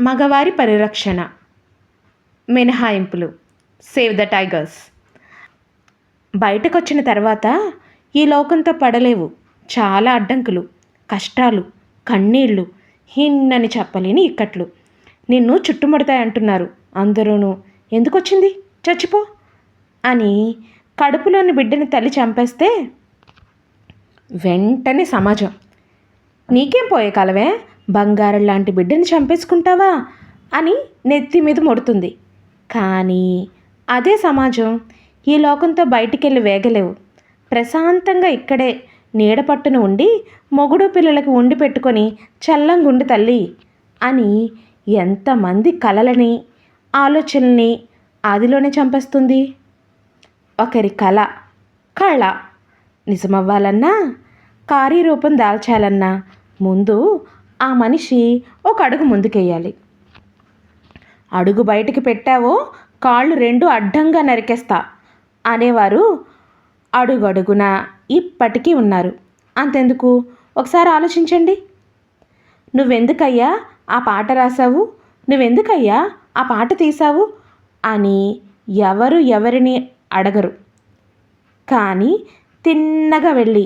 మగవారి పరిరక్షణ. మినహాయింపులు. సేవ్ ద టైగర్స్ బయటకొచ్చిన తర్వాత ఈ లోకంతో పడలేవు. చాలా అడ్డంకులు కష్టాలు కన్నీళ్ళు హిన్నని చెప్పలేని ఇక్కట్లు. నిన్ను చుట్టుముడతాయి అంటున్నారు. ఎందుకొచ్చింది? ఎందుకు వచ్చింది చచ్చిపో అని కడుపులోని బిడ్డని తల్లి చంపేస్తే వెంటనే సమాజం. నీకేం పోయే కాలవే బంగారం లాంటి బిడ్డని చంపేసుకుంటావా? అని నెత్తి మీద ముడుతుంది. కానీ అదే సమాజం ఈ లోకంతో బయటికెళ్ళి వేగలేవు. ప్రశాంతంగా ఇక్కడే నీడ పట్టున ఉండి మొగుడు పిల్లలకు ఉండి పెట్టుకొని చల్లంగుండి తల్లి అని ఎంతమంది కలలని ఆలోచనల్ని ఆదిలోనే చంపేస్తుంది. ఒకరి కళ కళ నిజమవ్వాలన్నా కార్యరూపం దాల్చాలన్నా ముందు ఆ మనిషి ఒక అడుగు ముందుకేయాలి అడుగు బయటికి పెట్టావో కాళ్ళు రెండు అడ్డంగా నరికేస్తా అనేవారు అడుగడుగున ఇప్పటికీ ఉన్నారు. అంతెందుకు? ఒకసారి ఆలోచించండి. నువ్వెందుకయ్యా ఆ పాట రాసావు నువ్వెందుకయ్యా ఆ పాట తీసావు అని ఎవరు ఎవరిని అడగరు. కానీ తిన్నగా వెళ్ళి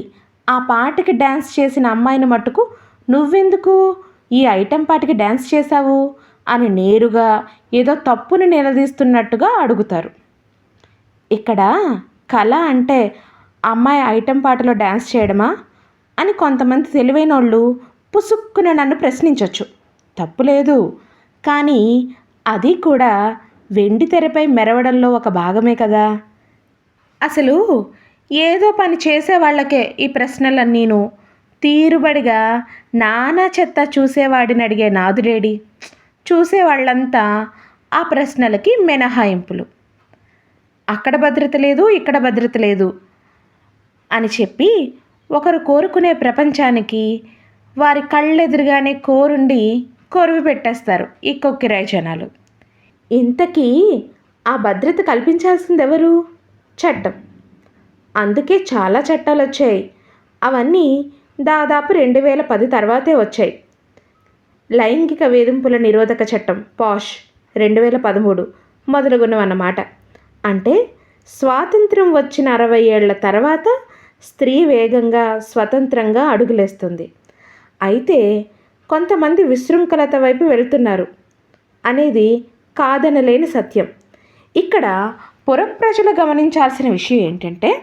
ఆ పాటకి డ్యాన్స్ చేసిన అమ్మాయిని మట్టుకు నువ్వెందుకు ఈ ఐటెం పాటికి డ్యాన్స్ చేశావు? అని నేరుగా ఏదో తప్పుని నిలదీస్తున్నట్టుగా అడుగుతారు. ఇక్కడ కళ అంటే అమ్మాయి ఐటెం పాటలో డ్యాన్స్ చేయడమా? అని కొంతమంది తెలివైన వాళ్ళు పుసుక్కున నన్ను ప్రశ్నించవచ్చు తప్పులేదు కానీ అది కూడా వెండి తెరపై మెరవడంలో ఒక భాగమే కదా. అసలు ఏదో పని చేసే వాళ్ళకే ఈ ప్రశ్నలన్నీను. తీరుబడిగా నానా చెత్త చూసేవాడిని అడిగే నాదుడేడి చూసేవాళ్ళంతా ఆ ప్రశ్నలకి మినహాయింపులు. అక్కడ భద్రత లేదు ఇక్కడ భద్రత లేదు అని చెప్పి ఒకరు కోరుకునే ప్రపంచానికి వారి కళ్ళెదురుగానే కోరుండి కొరువు పెట్టేస్తారు ఈ కొక్కిరాయి జనాలు. ఇంతకీ ఆ భద్రత కల్పించాల్సింది ఎవరు చట్టం. అందుకే చాలా చట్టాలు వచ్చాయి అవన్నీ దాదాపు రెండు వేల పది తర్వాతే వచ్చాయి. లైంగిక వేధింపుల నిరోధక చట్టం పాష్ రెండు వేల పదమూడు మొదలుగున్నవన్నమాట అంటే స్వాతంత్రం వచ్చిన అరవై ఏళ్ళ తర్వాత స్త్రీ వేగంగా స్వతంత్రంగా అడుగులేస్తుంది. అయితే కొంతమంది విశృంఖలత వైపు వెళ్తున్నారు. అనేది కాదనలేని సత్యం. ఇక్కడ పురప్రజలు గమనించాల్సిన విషయం ఏంటంటే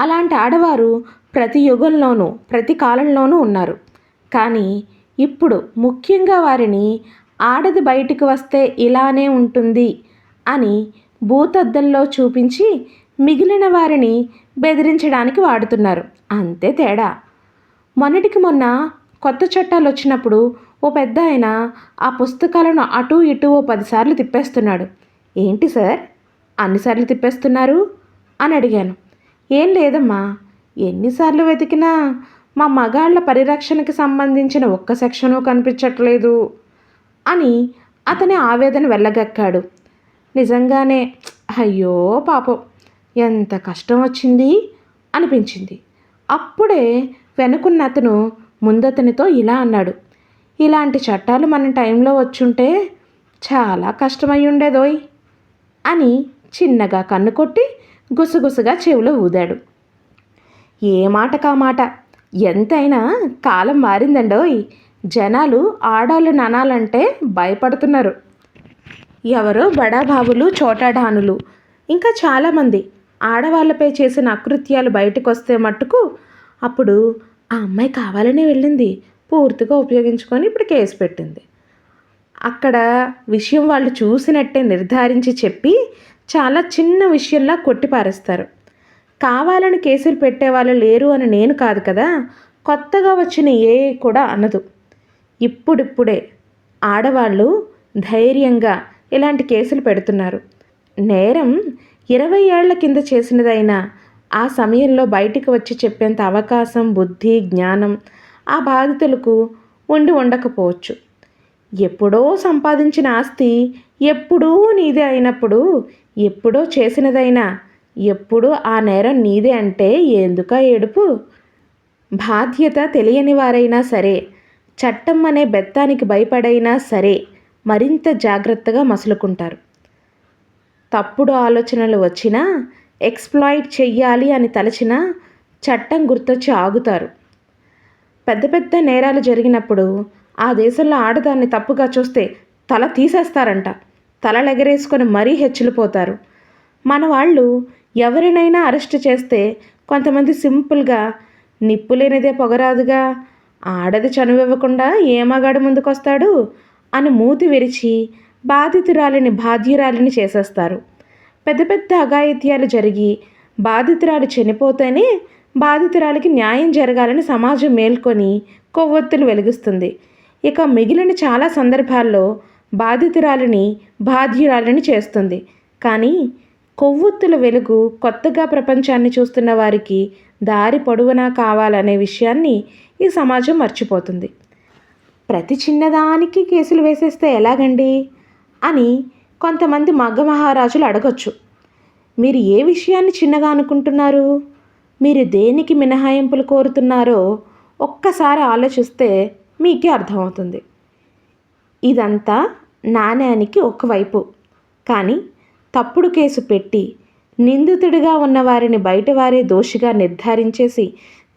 అలాంటి ఆడవారు ప్రతి యుగంలోనూ ప్రతి కాలంలోనూ ఉన్నారు. కానీ ఇప్పుడు ముఖ్యంగా వారిని ఆడది బయటికి వస్తే ఇలానే ఉంటుంది అని భూతద్దంలో చూపించి మిగిలిన వారిని బెదిరించడానికి వాడుతున్నారు. అంతే తేడా. మొన్నటికి మొన్న కొత్త చట్టాలు వచ్చినప్పుడు ఓ పెద్ద ఆయన ఆ పుస్తకాలను అటు ఇటు ఓ పదిసార్లు తిప్పేస్తున్నాడు. ఏంటి సార్? అన్నిసార్లు తిప్పేస్తున్నారు? అని అడిగాను. ఏం లేదమ్మా. ఎన్నిసార్లు వెతికినా మా మగాళ్ళ పరిరక్షణకి సంబంధించిన ఒక్క సెక్షను కనిపించట్లేదు అని అతని ఆవేదన వెళ్ళగక్కాడు. నిజంగానే అయ్యో పాపం ఎంత కష్టం వచ్చింది అనిపించింది. అప్పుడే వెనుకున్న అతను ముందతనితో ఇలా అన్నాడు. ఇలాంటి చట్టాలు మన టైంలో వచ్చుంటే చాలా కష్టమై ఉండేదోయ్ అని చిన్నగా కన్ను కొట్టి గుసగుసగా చెవిలో ఊదాడు. ఏ మాట కా మాట? ఎంతైనా కాలం మారిందండోయ్. జనాలు ఆడాళ్ళు అనాలంటే భయపడుతున్నారు. ఎవరో బడాబాబులు చోటాడానులు ఇంకా చాలామంది ఆడవాళ్ళపై చేసిన అకృత్యాలు బయటకు వస్తే మట్టుకు అప్పుడు ఆ అమ్మాయి కావాలనే వెళ్ళింది. పూర్తిగా ఉపయోగించుకొని ఇప్పుడు కేసు పెట్టింది. అక్కడ విషయం వాళ్ళు చూసినట్టే నిర్ధారించి చెప్పి చాలా చిన్న విషయంలా కొట్టిపారేస్తారు. కావాలని కేసులు పెట్టేవాళ్ళు లేరు అని నేను కాదు కదా కొత్తగా వచ్చిన ఏ కూడా అనదు. ఇప్పుడిప్పుడే ఆడవాళ్ళు ధైర్యంగా ఇలాంటి కేసులు పెడుతున్నారు. నేరం ఇరవై ఏళ్ళ కింద చేసినదైనా ఆ సమయంలో బయటికి వచ్చి చెప్పేంత అవకాశం బుద్ధి జ్ఞానం ఆ బాధితులకు ఉండి ఉండకపోవచ్చు. ఎప్పుడో సంపాదించిన ఆస్తి ఎప్పుడూ నీదే అయినప్పుడు ఎప్పుడో చేసినదైనా ఎప్పుడు ఆ నేరం నీదే అంటే ఎందుక ఏడుపు? బాధ్యత తెలియని వారైనా సరే చట్టం అనే బెత్తానికి భయపడైనా సరే మరింత జాగ్రత్తగా మసులుకుంటారు. తప్పుడు ఆలోచనలు వచ్చినా ఎక్స్ప్లాయిట్ చెయ్యాలి అని తలచినా చట్టం గుర్తొచ్చి ఆగుతారు. పెద్ద పెద్ద నేరాలు జరిగినప్పుడు ఆ దేశంలో ఆడదాన్ని తప్పుగా చూస్తే తల తీసేస్తారంట. తలలు ఎగరేసుకొని మరీ హెచ్చిలిపోతారు. మన వాళ్ళు ఎవరినైనా అరెస్ట్ చేస్తే కొంతమంది సింపుల్గా నిప్పు లేనిదే పొగరాదుగా ఆడది చనువివ్వకుండా ఏమగాడు ముందుకొస్తాడు? అని మూతి విరిచి బాధితురాలిని బాధ్యురాలిని చేసేస్తారు. పెద్ద పెద్ద అఘాయిత్యాలు జరిగి బాధితురాలు చనిపోతేనే బాధితురాలికి న్యాయం జరగాలని సమాజం మేల్కొని కొవ్వొత్తులు వెలిగిస్తుంది. ఇక మిగిలిన చాలా సందర్భాల్లో బాధితురాలిని బాధ్యురాలిని చేస్తుంది. కానీ కొవ్వొత్తుల వెలుగు కొత్తగా ప్రపంచాన్ని చూస్తున్న వారికి దారి పొడవునా కావాలనే విషయాన్ని ఈ సమాజం మర్చిపోతుంది. ప్రతి చిన్నదానికి కేసులు వేసేస్తే ఎలాగండి? అని కొంతమంది మగ్గ మహారాజులు అడగొచ్చు. మీరు ఏ విషయాన్ని చిన్నగా అనుకుంటున్నారు? మీరు దేనికి మినహాయింపులు కోరుతున్నారో ఒక్కసారి ఆలోచిస్తే మీకే అర్థమవుతుంది. ఇదంతా నాణ్యానికి ఒకవైపు. కానీ తప్పుడు కేసు పెట్టి నిందితుడిగా ఉన్న వారిని బయటవారే దోషిగా నిర్ధారించేసి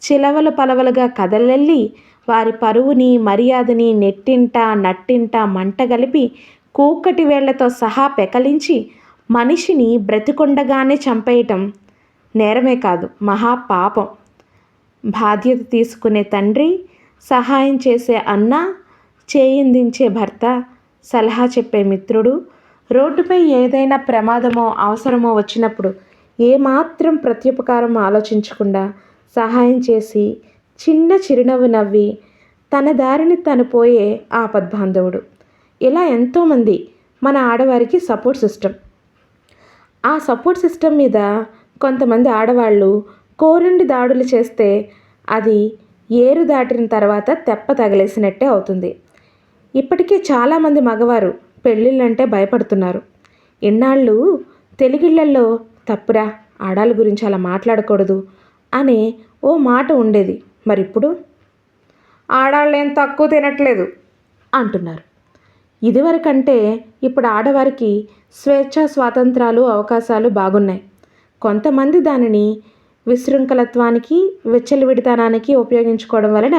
చిలవలు పలవలుగా కదలెల్లి వారి పరువుని మర్యాదని నెట్టింట నట్టింట మంటగలిపి కూకటి వేళ్ళతో సహా పెకలించి మనిషిని బ్రతికొండగానే చంపేయటం నేరమే కాదు మహాపాపం బాధ్యత తీసుకునే తండ్రి సహాయం చేసే అన్న చేయిందించే భర్త సలహా చెప్పే మిత్రుడు రోడ్డుపై ఏదైనా ప్రమాదమో అవసరమో వచ్చినప్పుడు ఏమాత్రం ప్రత్యుపకారం ఆలోచించకుండా సహాయం చేసి చిన్న చిరునవ్వు నవ్వి తన దారిని తను పోయే ఆపద్బాంధవుడు. ఇలా ఎంతోమంది మన ఆడవారికి సపోర్ట్ సిస్టమ్ ఆ సపోర్ట్ సిస్టమ్ మీద కొంతమంది ఆడవాళ్ళు కోరండి దాడులు చేస్తే అది ఏరు దాటిన తర్వాత తెప్ప తగిలేసినట్టే అవుతుంది. ఇప్పటికే చాలామంది మగవారు పెళ్ళిళ్ళంటే భయపడుతున్నారు. ఇన్నాళ్ళు తెలుగిళ్ళల్లో తప్పురా ఆడాల గురించి అలా మాట్లాడకూడదు అనే ఓ మాట ఉండేది. మరి ఇప్పుడు తక్కువ తినట్లేదు అంటున్నారు. ఇదివరకంటే ఇప్పుడు ఆడవారికి స్వేచ్ఛ స్వాతంత్రాలు అవకాశాలు బాగున్నాయి. కొంతమంది దానిని విశృంఖలత్వానికి విచ్చలవిడితనానికి ఉపయోగించుకోవడం వలన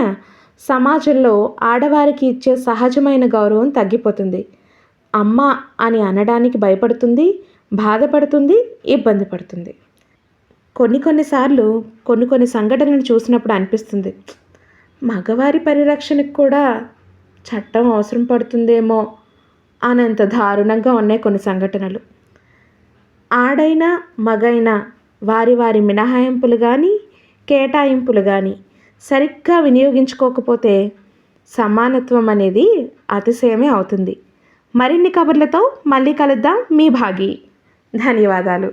సమాజంలో ఆడవారికి ఇచ్చే సహజమైన గౌరవం తగ్గిపోతుంది. అమ్మ అని అనడానికి భయపడుతుంది బాధపడుతుంది ఇబ్బంది పడుతుంది. కొన్ని కొన్నిసార్లు కొన్ని కొన్ని సంఘటనలు చూసినప్పుడు అనిపిస్తుంది మగవారి పరిరక్షణకు కూడా చట్టం అవసరం పడుతుందేమో అనంత దారుణంగా ఉన్నాయి కొన్ని సంఘటనలు. ఆడైనా మగైనా వారి వారి మినహాయింపులు కానీ కేటాయింపులు కానీ సరిగ్గా వినియోగించుకోకపోతే సమానత్వం అనేది అతిశయమే అవుతుంది. మరిన్ని కబుర్లతో మళ్ళీ కలుద్దాం మీ భాగి. ధన్యవాదాలు.